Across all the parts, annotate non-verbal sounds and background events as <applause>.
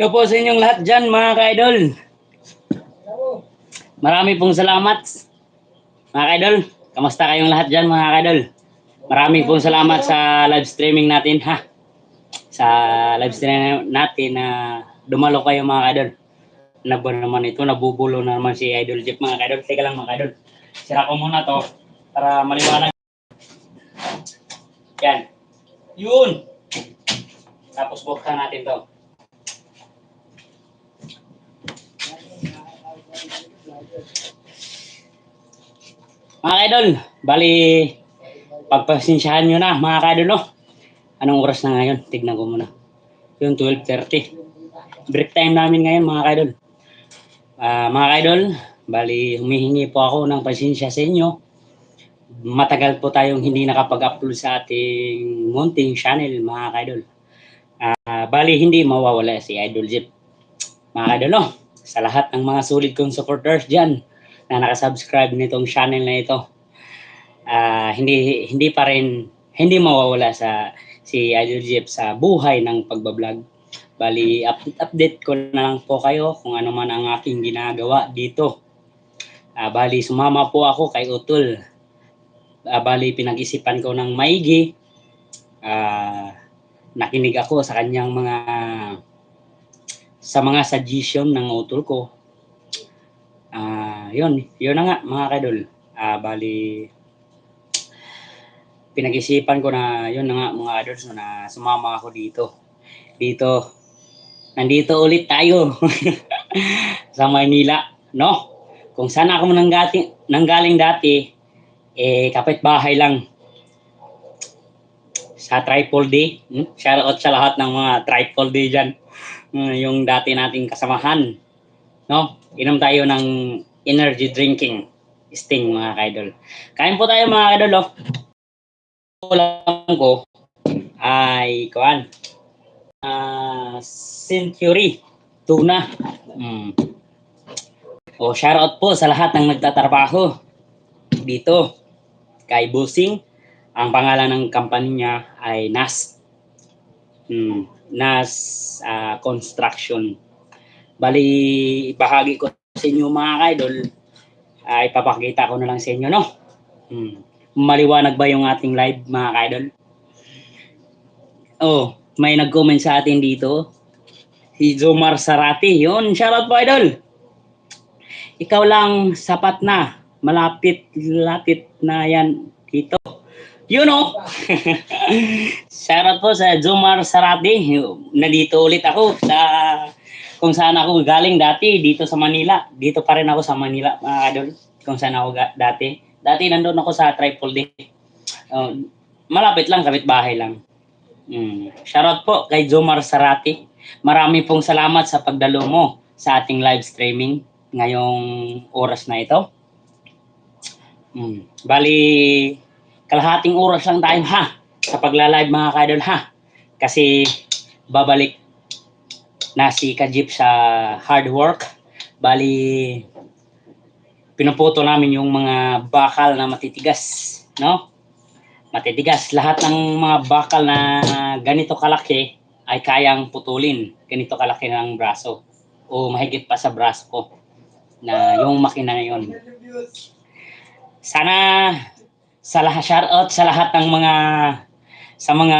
Hello po sa inyong lahat dyan mga ka-idol. Marami pong salamat. Mga ka-idol, kamusta kayong lahat dyan mga ka-idol? Marami pong salamat sa live streaming natin ha. Sa live streaming natin na dumalo kayo mga ka-idol. Nabo naman ito, nabubulo na naman si Idol Jeff mga ka-idol. Teka lang mga ka-idol. Sira ko muna to para maliwanag. Yan. Yun. Tapos buksan natin to. Mga idol, bali, pagpasensyahan nyo na, mga idol, no? Anong oras na ngayon? Tignan ko muna. Yung 12.30. Break time namin ngayon, mga idol. Ah, mga idol, bali, humihingi po ako ng pasensya sa inyo. Matagal po tayong hindi nakapag-upload sa ating munting channel, mga idol. Ah, bali, hindi mawawala si Idol Jeep. Mga idol, no? Sa lahat ng mga sulit kong supporters dyan, na nakasubscribe nitong channel na ito. Ah, hindi hindi pa rin hindi mawawala sa si Idol Jeep sa buhay ng pagbablog. Bali, update, update ko na lang po kayo kung ano man ang aking ginagawa dito. Ah, bali, sumama po ako kay Utol. Ah, bali, pinag-isipan ko ng maigi. Ah, nakinig ako sa kanyang mga sa mga suggestion ng Utol ko Ah, yun, yun na nga mga kadol. Ah, bali pinag-isipan ko na yun na nga mga no, na sumama ako dito. Dito. Nandito ulit tayo <laughs> sa Manila, no? Kung saan ako nanggaling, nanggaling dati, eh kapitbahay lang sa Triple D. Hmm? Shout out sa lahat ng mga Triple D dyan. Hmm, yung dati nating kasamahan. No? Inom tayo ng energy drinking. Sting mga kaidol. Kain po tayo mga kaidol. Oh. Ulam ko ay kuan. Ah, Century tuna. Mm. O shout out po sa lahat ng nagtatrabaho dito kay Busing. Ang pangalan ng company niya ay NAS. Mm, NAS ah, Construction. Bali, bahagi ko sa inyo mga idol, ay papakita ko na lang sa inyo, no? Hmm. Maliwanag ba yung ating live mga idol? Oh, may nag-comment sa atin dito. Si Jomar Sarati. Yun, shoutout po idol. Ikaw lang sapat na. Malapit, lapit na yan dito. You <laughs> know. shoutout po sa Jomar Sarati. Nandito ulit ako sa kung saan ako galing dati dito sa Manila. Dito pa rin ako sa Manila, mga idol. Kung saan ako ga- dati. Dati nandun ako sa Triple D. Uh, malapit lang, kapit bahay lang. Mm. Shoutout po kay Jomar Sarati. Marami pong salamat sa pagdalo mo sa ating live streaming ngayong oras na ito. Mm. Bali, kalahating oras lang tayo ha sa pagla-live mga kadol ha. Kasi babalik na si Kajip sa hard work. Bali, pinuputo namin yung mga bakal na matitigas, no? Matitigas. Lahat ng mga bakal na ganito kalaki ay kayang putulin. Ganito kalaki ng braso. O mahigit pa sa braso ko na yung makina na yun. Sana sa lahat, shout out sa lahat ng mga sa mga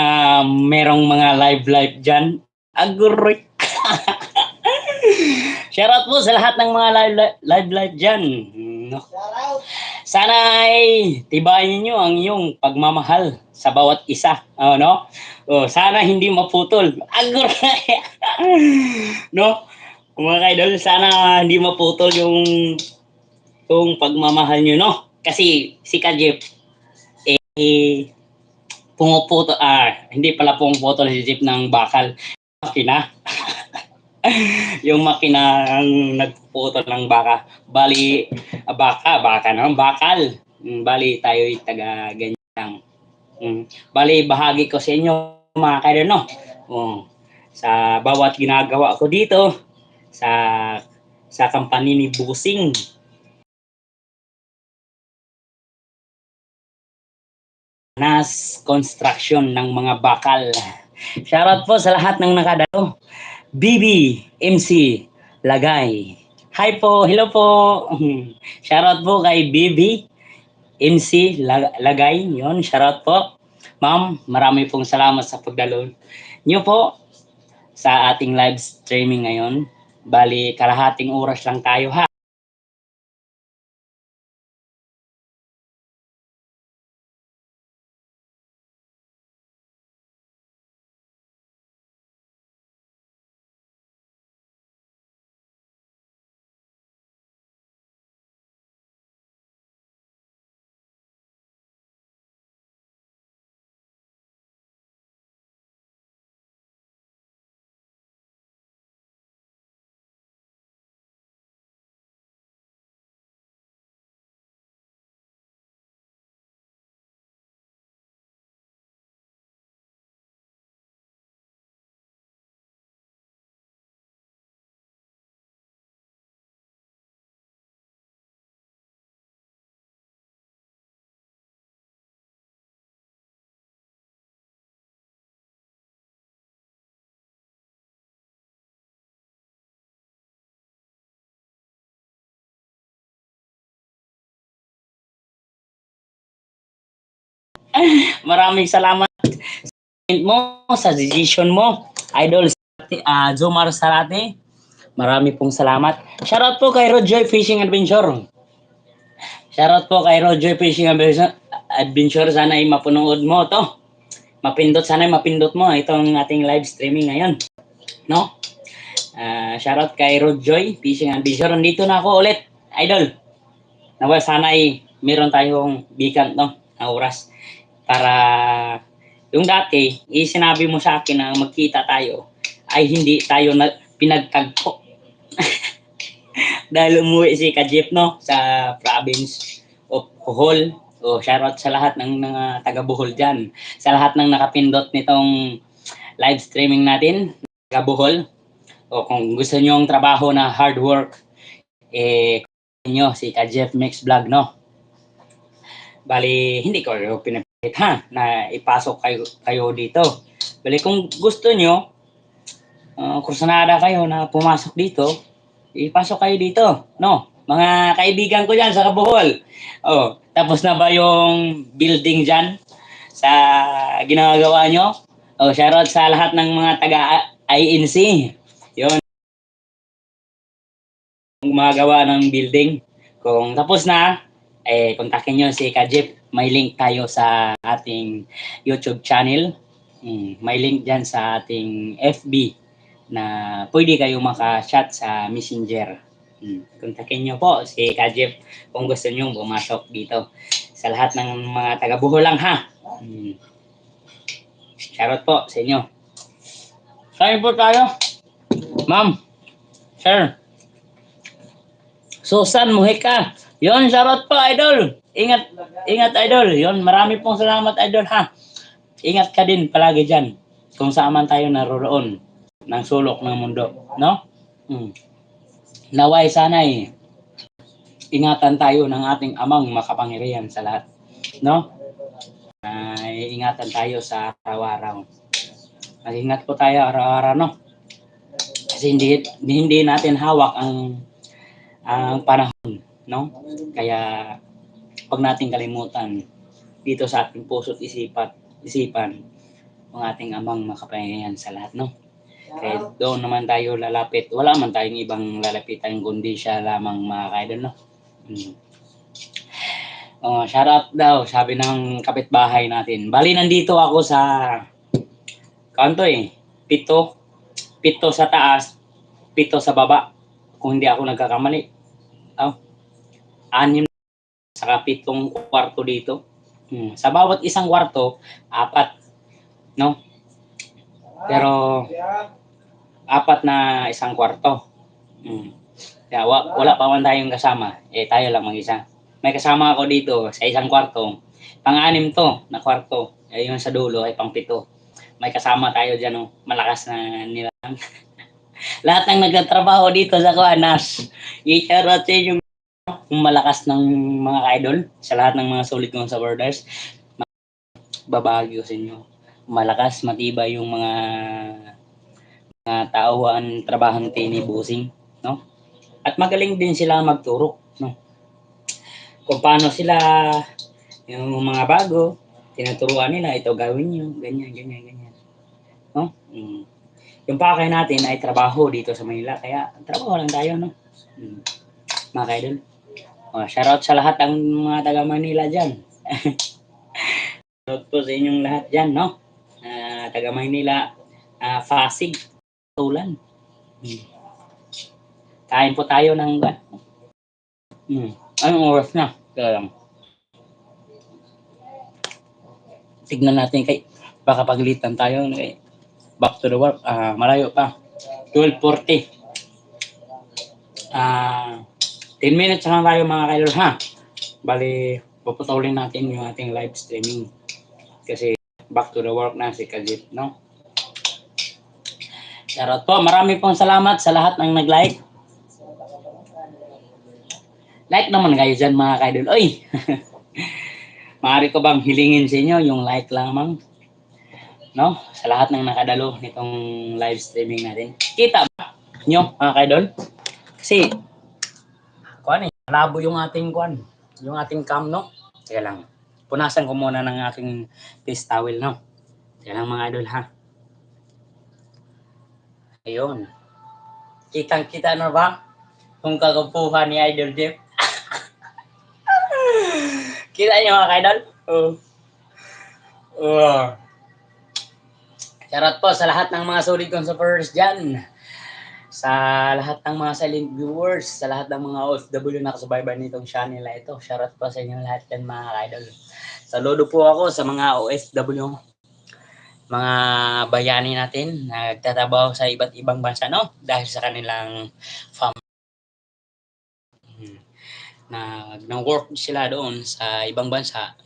merong mga live live dyan. Aguroy. Shoutout po sa lahat ng mga live live live dyan. Sana ay tibayin niyo ang iyong pagmamahal sa bawat isa. Oh, no? Oh, sana hindi maputol. Agor. <laughs> no? Mga kaidol, sana hindi maputol yung yung pagmamahal niyo, no? Kasi si Kajip eh pumuputol ah hindi pala pumuputol si Jeep ng bakal makina. <laughs> <laughs> yung makina ang nagpuputol ng baka. Bali, ah, baka, baka naman, bakal. Mm, Bali, tayo taga ganyan lang. Mm, Bali, bahagi ko sa inyo, mga kaidol, no? Oh, sa bawat ginagawa ko dito, sa sa company ni Busing. Nas construction ng mga bakal. Shoutout po sa lahat ng nakadalo. BB MC Lagay. Hi po, hello po. <laughs> Shoutout po kay BB MC Lag- Lagay. Yon, shoutout po. Ma'am, marami pong salamat sa pagdalo niyo po sa ating live streaming ngayon. Bali, kalahating oras lang tayo ha. <laughs> Maraming salamat mo, sa decision mo. Idol uh, Zomar Sarate. Marami pong salamat. Shoutout po kay Rojoy Fishing Adventure. Shoutout po kay Rojoy Fishing Adventure. Sana ay mapunood mo to. Mapindot, sana ay mapindot mo itong ating live streaming ngayon. No? Uh, shoutout kay Rojoy Fishing Adventure. Nandito na ako ulit. Idol. Nawa, sana ay meron tayong beacon no, na oras para yung dati, eh, sinabi mo sa akin na magkita tayo, ay hindi tayo na, pinagtagpo. <laughs> Dahil umuwi si Kajip, no, sa province of Bohol. O, shoutout sa lahat ng mga taga Bohol dyan. Sa lahat ng nakapindot nitong live streaming natin, taga Bohol. O, kung gusto nyo yung trabaho na hard work, eh, nyo si Kajip Mix Vlog, no? Bali, hindi ko pinag ha, na ipasok kayo, kayo dito. Bali, kung gusto nyo, uh, kursanada kayo na pumasok dito, ipasok kayo dito. No? Mga kaibigan ko dyan sa Kabuhol. Oh, tapos na ba yung building dyan sa ginagawa nyo? Oh, shoutout sa lahat ng mga taga-INC. Yun. Gumagawa ng building. Kung tapos na, eh, kontakin nyo si Kajip may link tayo sa ating YouTube channel. Mm, may link dyan sa ating FB na pwede kayo maka-chat sa Messenger. Mm, kontakin nyo po si Kajip kung gusto nyo bumasok dito. Sa lahat ng mga taga-buho lang ha. Mm. Po sa inyo. Kain po tayo. Ma'am. Sir. Susan Muhika. Yon, shoutout po, idol. Ingat, ingat, idol. Yon, marami pong salamat, idol, ha. Ingat ka din palagi dyan. Kung saan man tayo naroroon ng sulok ng mundo. No? Hmm. Naway sana'y ingatan tayo ng ating amang makapangyarihan sa lahat. No? Ay, ingatan tayo sa araw-araw. Mag-ingat po tayo araw-araw, no? Kasi hindi, hindi natin hawak ang ang panahon no? Kaya pag nating kalimutan dito sa ating puso't isipat, isipan ang ating amang makapangyarihan sa lahat, no? Kaya doon naman tayo lalapit. Wala man tayong ibang lalapitan kundi siya lamang mga kaidol, no? Hmm. Oh, shout out daw, sabi ng kapitbahay natin. Bali, nandito ako sa kanto eh. Pito. Pito sa taas, pito sa baba. Kung hindi ako nagkakamali. Oh, anim saka pitong kwarto dito. Hmm. Sa bawat isang kwarto, apat. No? Pero apat na isang kwarto. Hmm. Kaya wa, wala pa man tayong kasama. Eh tayo lang mag-isa. May kasama ako dito sa isang kwarto. Pang-anim to na kwarto. Eh, yung sa dulo ay pang pito. May kasama tayo dyan, oh. malakas na nila. <laughs> Lahat ng nagtatrabaho dito sa Kuanas, i-shoutout sa inyo malakas ng mga idol sa lahat ng mga solid kong supporters. Babagyo sa inyo. Malakas, matibay yung mga uh, tauhan trabahante ni Busing, no? At magaling din sila magturo, no? Kung paano sila yung mga bago, tinuturuan nila, ito gawin nyo, ganyan, ganyan, ganyan. No? Mm. Yung pakay natin ay trabaho dito sa Manila, kaya trabaho lang tayo, no? Mm. Mga kaidol. Oh, shoutout sa lahat ng mga taga Manila dyan. <laughs> shoutout po sa inyong lahat dyan, no? Uh, taga Manila, uh, Fasig, Tulan. Hmm. Kain po tayo ng hmm. Anong oras na? Kaya lang. Tignan natin kay baka paglitan tayo kay back to the work. Ah, malayo pa. 12.40. Ah, 10 minutes lang tayo mga kaidol ha. Bali, puputulin natin yung ating live streaming. Kasi back to the work na si Kajit, no? Shoutout po. Marami pong salamat sa lahat ng nag-like. Like naman kayo dyan mga kaidol. Oy! <laughs> Maaari ko bang hilingin sa inyo yung like lang mang? No? Sa lahat ng nakadalo nitong live streaming natin. Kita ba nyo mga kaidol? Kasi, malabo yung ating kuan. Yung ating cam, no? Kaya lang. Punasan ko muna ng aking face towel, no? Kaya lang mga idol, ha? Ayun. Kitang-kita na ba? Kung kagapuhan ni Idol Jeff. <laughs> Kita niyo mga idol? Oh. Oh. Charot po sa lahat ng mga solid kong supporters dyan. Sa lahat ng mga silent viewers, sa lahat ng mga OFW na kasubaybay nitong channel na ito. Shoutout po sa inyo lahat yan mga idol. Saludo po ako sa mga OFW mga bayani natin na nagtatrabaho sa iba't ibang bansa no dahil sa kanilang fam na nag-work sila doon sa ibang bansa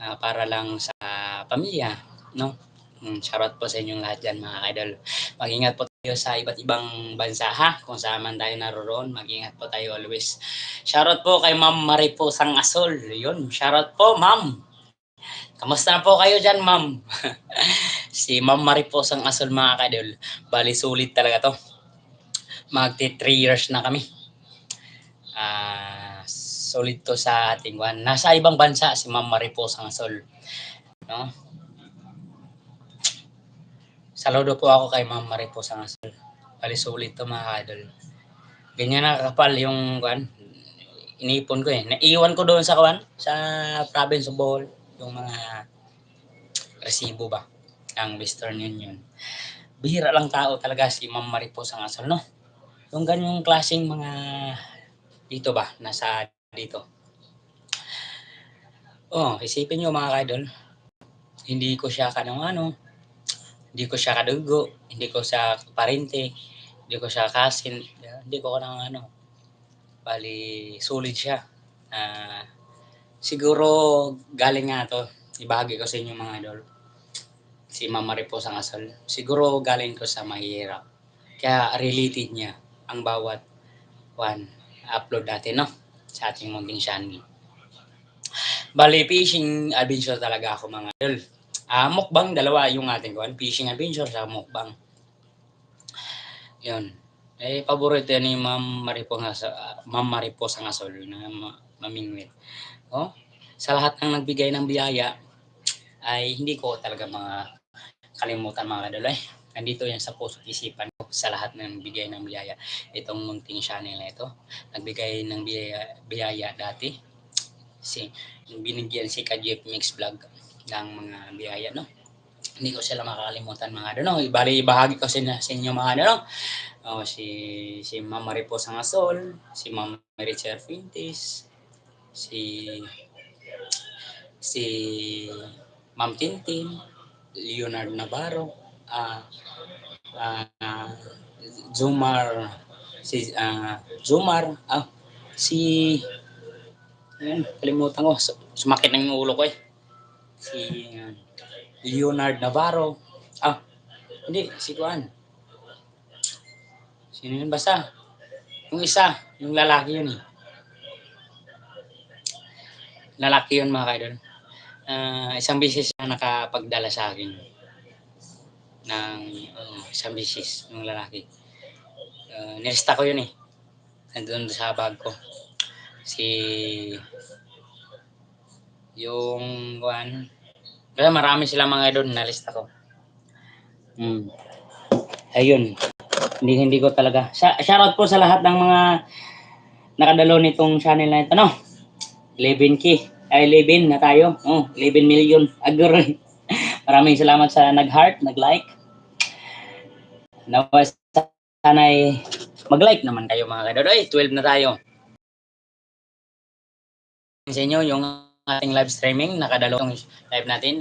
uh, para lang sa pamilya no mm, shoutout po sa inyong lahat dyan mga idol mag-ingat po tayo sa iba't ibang bansa ha kung saan man tayo naroon mag-ingat po tayo always shoutout po kay ma'am Maripos Asol yun shoutout po ma'am Kamusta na po kayo dyan, ma'am? <laughs> si Ma'am Maripos ang asol mga kadol. Bali, sulit talaga to. Magti 3 years na kami. Uh, sulit to sa ating one. Nasa ibang bansa si Ma'am Maripos ang asol. No? Saludo po ako kay Ma'am Maripos ang asol. Bali, sulit to mga kadol. Ganyan na kapal yung kwan. Inipon ko eh. Naiwan ko doon sa kwan, sa province of Bohol yung mga resibo ba ang Western Union. Bihira lang tao talaga si Ma'am Maripos ang asal, no? Yung ganyong klaseng mga dito ba, nasa dito. Oh, isipin nyo mga kaidol, hindi ko siya kanong ano, hindi ko siya kadugo, hindi ko siya parente, hindi ko siya kasin, hindi ko kanang ano, bali sulit siya. Uh, siguro galing nga to, ibahagi ko sa inyo mga idol. Si Mama Maripos ang asal. Siguro galing ko sa mahirap. Kaya related niya ang bawat one upload natin, no? Sa ating munting channel. Bali, fishing adventure talaga ako mga idol. Uh, mukbang, dalawa yung ating kuan. Fishing adventure sa mukbang. Yun. Eh, paborito ni Ma'am Maripos, uh, Ma'am Maripos ang asol na mamingwit. Oh, sa lahat ng nagbigay ng biyaya ay hindi ko talaga mga kalimutan mga kadol eh. Nandito yan sa puso isipan ko sa lahat ng bigay ng biyaya. Itong munting channel na ito, nagbigay ng biyaya, biyaya dati. Si, binigyan si ka Jeff Mix Vlog ng mga biyaya, no? Hindi ko sila makakalimutan mga ano, ibali bahagi ko sa, inyo mga ano, oh, si si Ma'am Maripos Asol, si Ma'am Richard Fintis, si si Ma'am Tintin, Leonard Navarro, uh, uh, Zumar, si uh, Zumar, ah, si ayun, kalimutan ko, sumakit ng ulo ko eh. Si uh, Leonard Navarro, ah, hindi, si Juan. Sino yun? Basta, yung isa, yung lalaki yun eh. lalaki yun mga kaidol. Uh, isang beses na nakapagdala sa akin. ng ano, isang bisis ng lalaki. Uh, nilista ko yun eh. Nandun sa bag ko. Si yung one kaya marami sila mga doon nalista ko. Mm. Ayun. Hindi hindi ko talaga. Shoutout po sa lahat ng mga nakadalo nitong channel na ito, no? 11k. Ay, 11 na tayo. Oh, 11 million. <laughs> Agor. Maraming salamat sa nag-heart, nag-like. Nawa sana'y mag-like naman kayo mga kadod. Ay, 12 na tayo. Sa inyo yung ating live streaming, nakadalo yung live natin.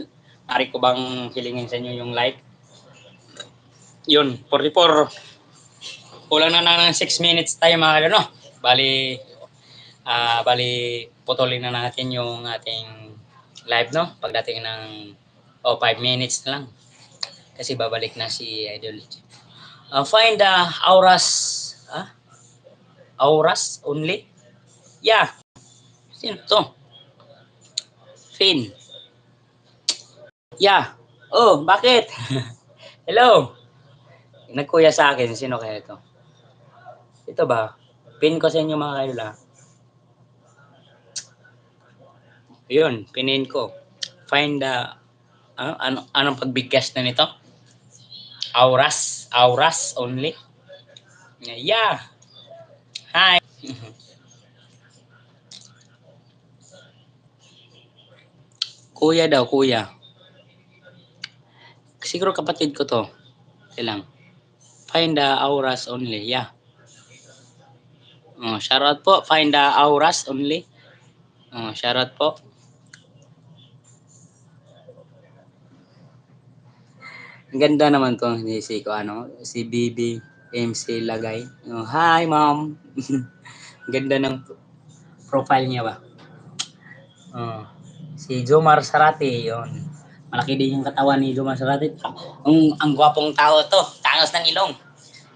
Mari ko bang hilingin sa inyo yung like? Yun, 44. Kulang na na ng 6 minutes tayo mga kadod, no? Bali, ah bali, putulin na natin yung ating live, no? Pagdating ng, oh, 5 minutes na lang. Kasi babalik na si Idol. Uh, find the auras, ah? Auras only? Yeah. Sino to? Finn. Yeah. Oh, bakit? <laughs> Hello. Nagkuya sa akin, sino kaya ito? Ito ba? Pin ko sa inyo mga kayo lang. Ayun, pinin ko. Find the ano, ano anong pagbigkas na nito? Auras, auras only. Yeah. Hi. <laughs> kuya daw, kuya. Siguro kapatid ko to. Silang. Find the auras only. Yeah. Oh, shoutout po. Find the auras only. Oh, shoutout po. Ang ganda naman to ni si ko ano, si BB MC Lagay. Oh, hi ma'am. <laughs> Ganda ng profile niya ba? Oh, si Jomar Sarate, yon. Malaki din yung katawan ni Jomar Sarate. Ang ang gwapong tao to, tangos ng ilong.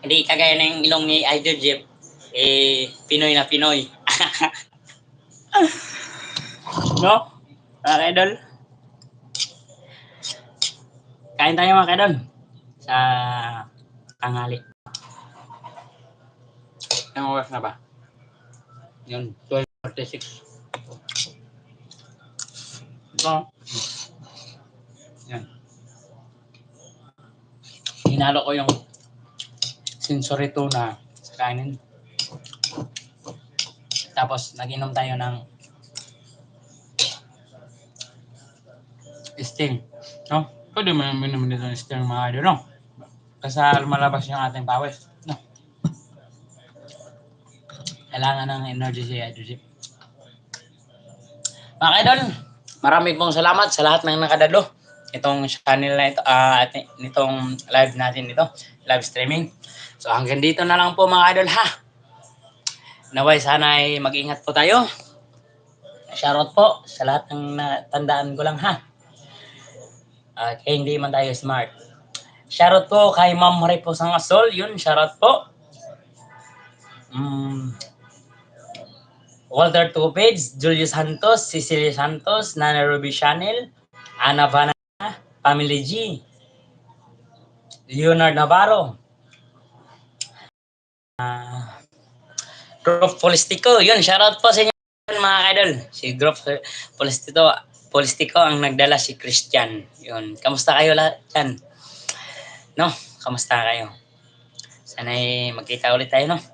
Hindi kagaya ng ilong ni Idol Jeff. Eh, Pinoy na Pinoy. <laughs> no? Mga idol? Kain tayo mga kaidol. Sa tanghali. Ang oras na ba? Yun, 12.46. Ito. Yan. Hinalo ko yung sensory tuna sa kanin. Tapos, nag-inom tayo ng sting. No? Pwede mo naman naman dito ng sting mga idol, no? Kasi lumalabas yung ating pawis. No? Kailangan ng energy si Idol. Mga idol, marami pong salamat sa lahat ng nakadalo. Itong channel na ito, at nitong live natin ito, live streaming. So hanggang dito na lang po mga idol ha. Naway sana ay mag-ingat po tayo. Shoutout po sa lahat ng natandaan ko lang ha. Kaya hindi man tayo smart. Shoutout po kay Ma'am Maripo Sangasol. Yun, shoutout po. Mm, Walter Tupage, Julius Santos, Cecilia Santos, Nana Ruby Chanel, Ana Vana, Family G, Leonard Navarro, ah, Group Polistico. Yun, shoutout po sa inyo mga idol. Si Group Polistico, Polistico ang nagdala si Christian. Yun, kamusta kayo lahat dyan? No, kamusta kayo? Sana'y magkita ulit tayo, no?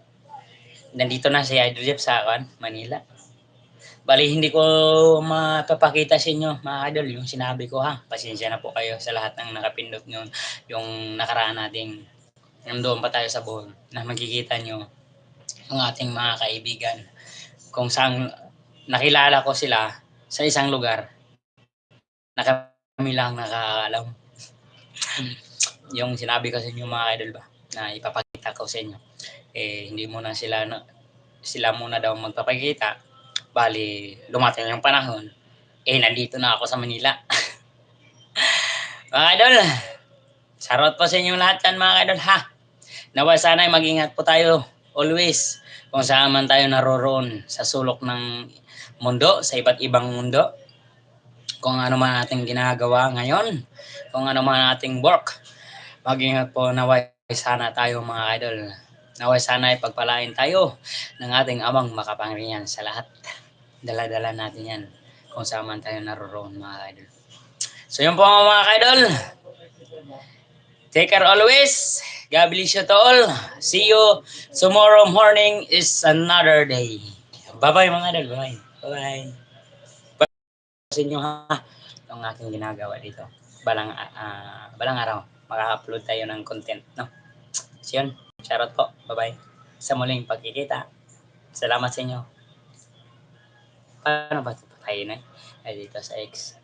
Nandito na si Idol Jeff sa kan, Manila. Bali, hindi ko mapapakita sa inyo, mga idol, yung sinabi ko ha. Pasensya na po kayo sa lahat ng nakapindot nyo, yung nakaraan nating nandoon pa tayo sa buhol, na magkikita nyo yung ating mga kaibigan. Kung saan nakilala ko sila sa isang lugar na kami lang nakakaalam. <laughs> yung sinabi ko sa inyo mga idol ba, na ipapakita ko sa inyo. Eh, hindi muna sila, sila muna daw magpapakita. Bali, dumating yung panahon. Eh, nandito na ako sa Manila. <laughs> mga idol, sarot po sa inyo lahat yan mga idol ha. Nawa sana ay mag-ingat po tayo always kung saan man tayo naroroon sa sulok ng mundo, sa iba't ibang mundo. Kung ano man ating ginagawa ngayon, kung ano man ating work. Mag-ingat po naway sana tayo mga idol. Naway sana ay pagpalain tayo ng ating amang makapangyarihan sa lahat. Dala-dala natin yan kung saan man tayo naroon mga idol. So yun po mga idol. Take care always. God bless you to all. See you tomorrow morning is another day. Bye-bye mga idol. Bye-bye. Bye-bye. Bye sa inyo ha. Itong aking ginagawa dito. Balang, ah, balang araw. Maka-upload tayo ng content. No? So yun. Shoutout po. Bye-bye. Sa muling pagkikita. Salamat sa inyo. Paano ba ito patayin eh? Ay, dito sa X.